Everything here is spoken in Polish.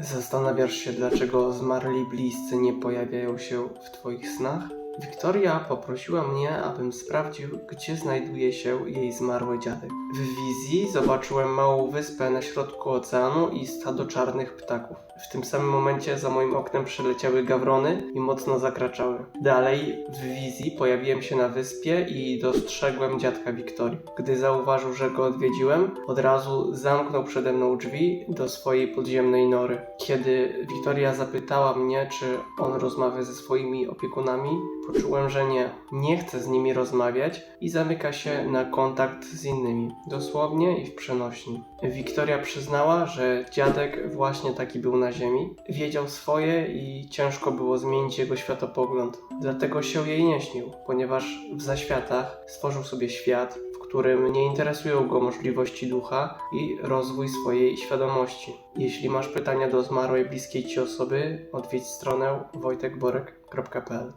Zastanawiasz się, dlaczego zmarli bliscy nie pojawiają się w Twoich snach? Wiktoria poprosiła mnie, abym sprawdził, gdzie znajduje się jej zmarły dziadek. W wizji zobaczyłem małą wyspę na środku oceanu i stado czarnych ptaków. W tym samym momencie za moim oknem przeleciały gawrony i mocno zakraczały. Dalej w wizji pojawiłem się na wyspie i dostrzegłem dziadka Wiktorii. Gdy zauważył, że go odwiedziłem, od razu zamknął przede mną drzwi do swojej podziemnej nory. Kiedy Wiktoria zapytała mnie, czy on rozmawia ze swoimi opiekunami, poczułem, że nie. Nie chce z nimi rozmawiać i zamyka się na kontakt z innymi, dosłownie i w przenośni. Wiktoria przyznała, że dziadek właśnie taki był na Ziemi. Wiedział swoje i ciężko było zmienić jego światopogląd. Dlatego się jej nie śnił, ponieważ w zaświatach stworzył sobie świat, w którym nie interesują go możliwości ducha i rozwój swojej świadomości. Jeśli masz pytania do zmarłej bliskiej ci osoby, odwiedź stronę wojtekborek.pl